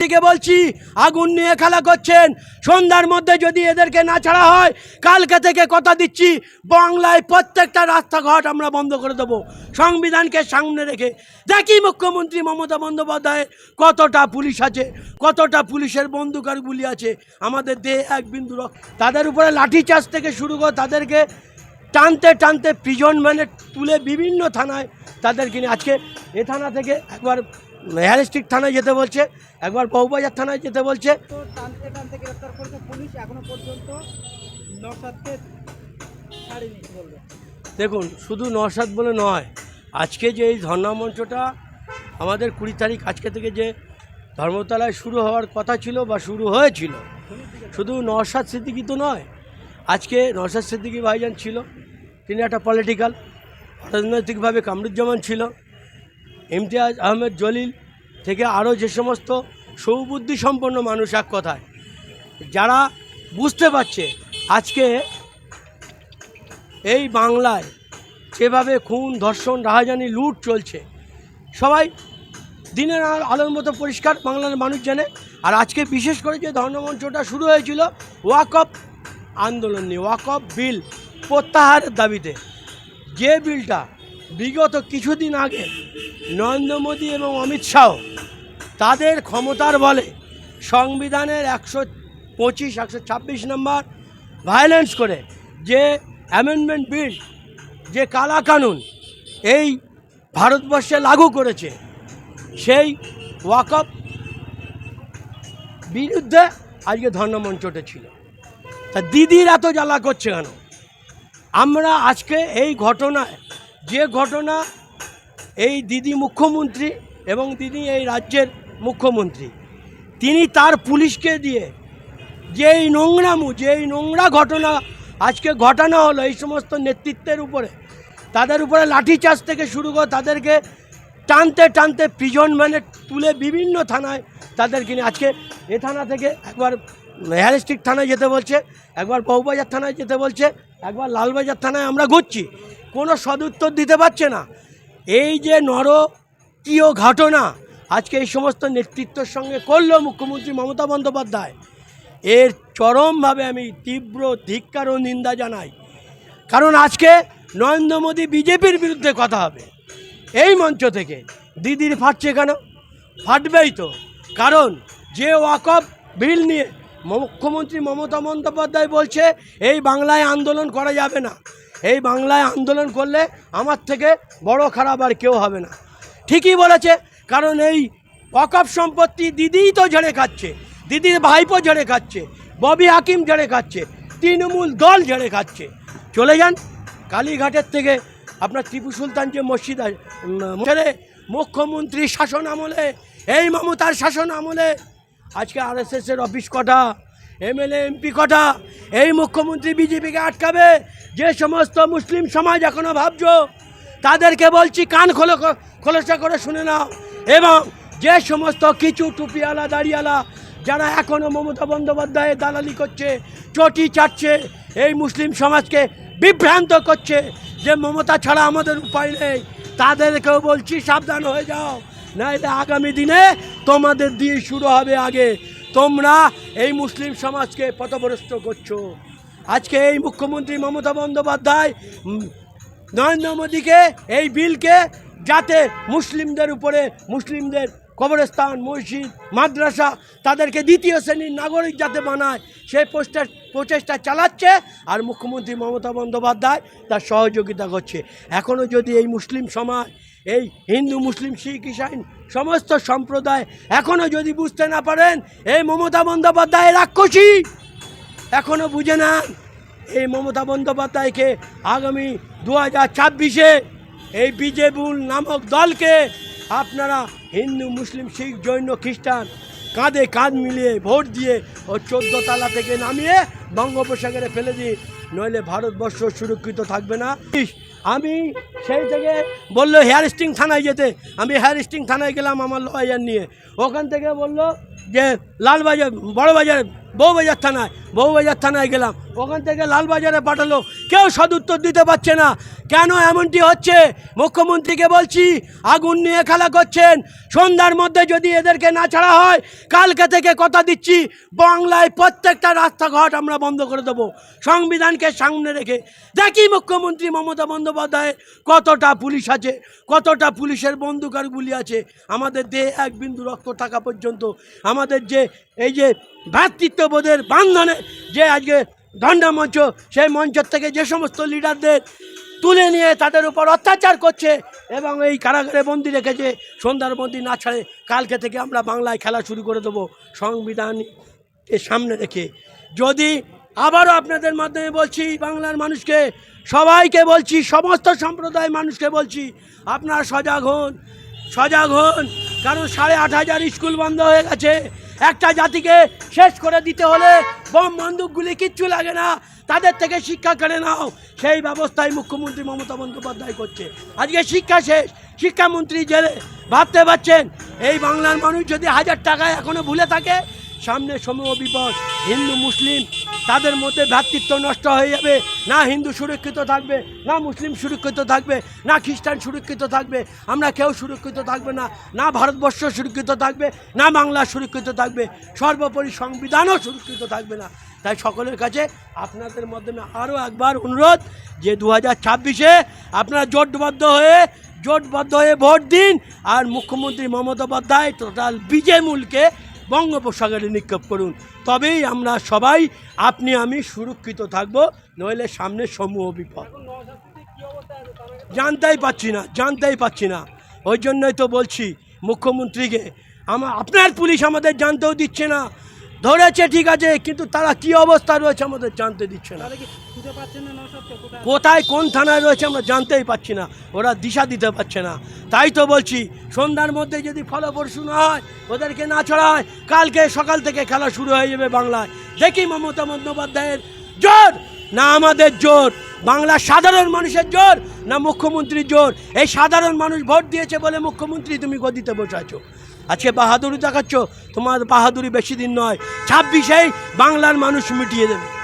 থেকে বলছি, আগুন নিয়ে খেলা করছেন। সন্ধ্যার মধ্যে যদি এদেরকে না ছাড়া হয়, কালকে থেকে কথা দিচ্ছি, বাংলায় প্রত্যেকটা রাস্তাঘাট আমরা বন্ধ করে দেবো। সংবিধানকে সামনে রেখে। দেখি মুখ্যমন্ত্রী মমতা বন্দ্যোপাধ্যায় কতটা পুলিশ আছে, কতটা পুলিশের বন্দুক আর গুলি আছে। আমাদের দেহে এক বিন্দু তাদের উপরে লাঠিচার্জ থেকে শুরু করে তাদেরকে টানতে টানতে প্রিজন ম্যানে তুলে বিভিন্ন থানায় তাদেরকে আজকে এ থানা থেকে একবার হ্যারিস্টিক থানায় যেতে বলছে একবার বউবাজার থানায় যেতে বলছে। তো টানতে টানতে গ্রেফতার করেছে পুলিশ এখনও পর্যন্ত নসাদকে ছাড়েনি বলবে। দেখুন শুধু নরসাদ বলে নয় আজকে যে এই ধর্ণা মঞ্চটা আমাদের কুড়ি তারিখ আজকে থেকে যে ধর্মতলায় শুরু হওয়ার কথা ছিল বা শুরু হয়েছিল শুধু নরসাদ সিদ্দিকি তো নয় আজকে নরসাদ সিদ্দিকি ভাইজান ছিল তিনি একটা পলিটিক্যাল রাজনৈতিকভাবে কামরুজ্জামান ছিল ইমতিয়াজ আহমেদ জলিল থেকে আরও যে সমস্ত সৌবুদ্ধি সম্পন্ন মানুষ এক কথায়, যারা বুঝতে পারছে আজকে এই বাংলায় যেভাবে খুন, ধর্ষণ, রাহাজানি, লুট চলছে, সবাই দিনের আলোর মতো পরিষ্কার বাংলার মানুষ জানে। আর আজকে বিশেষ করে যে ধর্মমঞ্চটা শুরু হয়েছিল ওয়াকফ আন্দোলন নিয়ে ওয়াকফ বিল প্রত্যাহারের দাবিতে। যে বিলটা বিগত কিছুদিন আগে নরেন্দ্র মোদী এবং অমিত শাহ তাদের ক্ষমতার বলে সংবিধানের একশো পঁচিশ, একশো ছাব্বিশ নম্বর ভায়োলেন্স করে যে অ্যামেন্ডমেন্ট বিল যে কালা কানুন এই ভারতবর্ষে লাগু করেছে, সেই ওয়াকফ বিরুদ্ধে আজকে ধর্ণমঞ্চটা ছিল তা দিদির এত জ্বালা করছে কেন? আমরা আজকে এই ঘটনায় যে ঘটনা এই দিদি মুখ্যমন্ত্রী এবং দিদি এই রাজ্যের মুখ্যমন্ত্রী, তিনি তার পুলিশকে দিয়ে যে এই নোংরামু যে এই নোংরা ঘটনা আজকে ঘটানো হলো, এই সমস্ত নেতৃত্বের উপরে, তাদের উপরে লাঠিচার্জ থেকে শুরু করে তাদেরকে টানতে টানতে প্রিজন ম্যানে তুলে বিভিন্ন থানায় তাদেরকে নিয়ে আজকে এ থানা থেকে একবার, হ্যারিস্টিক থানায় যেতে বলছে, একবার বউবাজার থানায় যেতে বলছে একবার লালবাজার থানায় আমরা ঘুরছি। কোনো সদুত্তর দিতে পারছে না। এই যে নরকীয় ঘটনা, আজকে এই সমস্ত নেতৃত্বের সঙ্গে করল মুখ্যমন্ত্রী মমতা বন্দ্যোপাধ্যায়। এর চরমভাবে আমি তীব্র ধিক্কার ও নিন্দা জানাই। কারণ আজকে নরেন্দ্র মোদী বিজেপির বিরুদ্ধে কথা হবে। এই মঞ্চ থেকে দিদির ফাটছে কেন? ফাটবেই তো। কারণ যে ওয়াকফ বিল নিয়ে মুখ্যমন্ত্রী মমতা বন্দ্যোপাধ্যায় বলছে, এই বাংলায় আন্দোলন করা যাবে না। এই বাংলায় আন্দোলন করলে আমার থেকে বড় খারাপ আর কেউ হবে না। ঠিকই বলেছে, কারণ এই ওয়াকফ সম্পত্তি দিদিই তো ঝেড়ে খাচ্ছে, দিদির ভাইপো ঝেড়ে খাচ্ছে, ববি হাকিম ঝেড়ে খাচ্ছে, তৃণমূল দল ঝেড়ে খাচ্ছে। চলে যান, কালীঘাটের থেকে আপনার টিপু সুলতান যে মসজিদ আছে মুখ্যমন্ত্রী শাসন আমলে, এই মমতার শাসন আমলে আজকে আর আরএসএসের অফিস কটা? এমএলএ এমপি কটা? এই মুখ্যমন্ত্রী বিজেপিকে আটকাবে? যে সমস্ত মুসলিম সমাজ এখনও ভাবছ, তাদেরকে বলছি কান খোলো খোলসা করে শুনে নাও। এবং যে সমস্ত কিছু টুপিওয়ালা, দাড়িওয়ালা, যারা এখনও মমতা বন্দ্যোপাধ্যায়ের দালালি করছে, চটি চাটছে, এই মুসলিম সমাজকে বিভ্রান্ত করছে, যে মমতা ছাড়া আমাদের উপায় নেই, তাদেরকেও বলছি সাবধান হয়ে যাও। নাইলে আগামী দিনে তোমাদের দিয়ে শুরু হবে আগে। তোমরা এই মুসলিম সমাজকে পথভ্রষ্ট করছ। আজকে এই মুখ্যমন্ত্রী মমতা বন্দ্যোপাধ্যায় নরেন্দ্র মোদীকে এই বিলকে যাতে মুসলিমদের উপরে মুসলিমদের কবরস্থান, মসজিদ, মাদ্রাসা, তাদেরকে দ্বিতীয় শ্রেণির নাগরিক যাতে বানায়, সেই প্রচেষ্টা প্রচেষ্টা চালাচ্ছে আর মুখ্যমন্ত্রী মমতা বন্দ্যোপাধ্যায় তার সহযোগিতা করছে। এখনও যদি এই মুসলিম সমাজ, এই হিন্দু, মুসলিম, শিখ, ইসাইন সমস্ত সম্প্রদায় এখনও যদি বুঝতে না পারেন, এই মমতা বন্দ্যোপাধ্যায় রাক্ষসী। এখনও বুঝে না, এই মমতা বন্দ্যোপাধ্যায়কে আগামী দু হাজার ছাব্বিশে এই বিজেপুর নামক দলকে আপনারা হিন্দু, মুসলিম, শিখ, জৈন, খ্রিস্টান কাঁধে কাঁধ মিলিয়ে ভোট দিয়ে ও চোদ্দ তালা থেকে নামিয়ে বঙ্গোপসাগরে ফেলে দিন। নইলে ভারতবর্ষ সুরক্ষিত থাকবে না। আমি সেই থেকে বলল হেয়ার স্টিং থানায় যেতে। আমি হেয়ার স্টিং থানায় গেলাম আমার লয়ার নিয়ে। ওখান থেকে বলল যে, লালবাজার, বড়বাজার বউবাজার থানায় বউবাজার থানায় গেলাম। ওখান থেকে লালবাজারে পাঠালো। কেউ সদুত্তর দিতে পারছে না। কেন এমনটি হচ্ছে? মুখ্যমন্ত্রীকে বলছি, আগুন নিয়ে খেলা করছেন। সন্ধ্যার মধ্যে যদি এদেরকে না ছাড়া হয়, কালকে থেকে কথা দিচ্ছি, বাংলায় প্রত্যেকটা রাস্তাঘাট আমরা বন্ধ করে দেবো। সংবিধানকে সামনে রেখে। দেখি মুখ্যমন্ত্রী মমতা বন্দ্যোপাধ্যায় কতটা পুলিশ আছে, কতটা পুলিশের বন্দুক আর গুলি আছে। আমাদের দেহে এক বিন্দু রক্ত থাকা পর্যন্ত, আমাদের যে, এই যে ভ্রাতৃত্ববোধের বান্ধনে যে আজকে ধন্ডা মঞ্চ, সেই মঞ্চের থেকে যে সমস্ত লিডারদের তুলে নিয়ে তাদের উপর অত্যাচার করছে এবং এই কারাগারে বন্দি রেখেছে, সন্ধ্যার বন্দি না ছাড়ে কালকে থেকে আমরা বাংলায় খেলা শুরু করে দেবো। সংবিধানকে সামনে রেখে। যদি আবারও আপনাদের মাধ্যমে বলছি, বাংলার মানুষকে সবাইকে বলছি, সমস্ত সম্প্রদায়ের মানুষকে বলছি, আপনারা সজাগ হন সজাগ হন। কারণ সাড়ে আট হাজার স্কুল বন্ধ হয়ে গেছে। একটা জাতিকে শেষ করে দিতে হলে বম বন্দুকগুলি কিচ্ছু লাগে না। তাদের থেকে শিক্ষা কেড়ে নাও। সেই ব্যবস্থায় মুখ্যমন্ত্রী মমতা বন্দ্যোপাধ্যায় করছে। আজকে শিক্ষা শেষ। শিক্ষামন্ত্রী জেলে ভাবতে পারছেন, এই বাংলার মানুষ যদি হাজার টাকায় এখনও ভুলে থাকে সামনে সমূহ বিপদ, হিন্দু, মুসলিম, তাদের মধ্যে ভ্রাতৃত্ব নষ্ট হয়ে যাবে। না হিন্দু সুরক্ষিত থাকবে, না মুসলিম সুরক্ষিত থাকবে, না খ্রিস্টান সুরক্ষিত থাকবে, আমরা কেউ সুরক্ষিত থাকবে না না ভারতবর্ষ সুরক্ষিত থাকবে, না বাংলা সুরক্ষিত থাকবে, সর্বোপরি সংবিধানও সুরক্ষিত থাকবে না। তাই সকলের কাছে আপনাদের মাধ্যমে আরও একবার অনুরোধ যে দু হাজার ছাব্বিশে আপনারা জোটবদ্ধ হয়ে জোটবদ্ধ হয়ে ভোট দিন, আর মুখ্যমন্ত্রী মমতা বন্দ্যোপাধ্যায় টোটাল বিজেমূলকে বঙ্গোপসাগরে নিক্ষেপ করুন। তবেই আমরা সবাই, আপনি, আমি সুরক্ষিত থাকব, নইলে সামনে সমূহ বিপদ। জানতেই পাচ্ছি না, জানতেই পাচ্ছি না। ওই জন্যই তো বলছি, মুখ্যমন্ত্রীকে আমার আপনার পুলিশ আমাদের জানতেও দিচ্ছে না। ধরেছে ঠিক আছে, কিন্তু তারা কি অবস্থা রয়েছে আমাদের জানতে দিচ্ছে না। কোথায়? কোন থানায় রয়েছে আমরা জানতেই পাচ্ছি না। ওরা দিশা দিতে পারছে না। তাই তো বলছি, সন্ধ্যার মধ্যে যদি ফলপ্রসূ না হয়, ওদেরকে না ছড়ায়, কালকে সকাল থেকে খেলা শুরু হয়ে যাবে বাংলায়। দেখি মমতা বন্দ্যোপাধ্যায়ের জোর না আমাদের জোর? বাংলার সাধারণ মানুষের জোর না মুখ্যমন্ত্রীর জোর? এই সাধারণ মানুষ ভোট দিয়েছে বলে মুখ্যমন্ত্রী তুমি গদিতে বসে আছো। আজকে বাহাদুরি দেখাচ্ছ, তোমার বাহাদুরি বেশি দিন নয়। ছাব্বিশেই বাংলার মানুষ মিটিয়ে দেবে।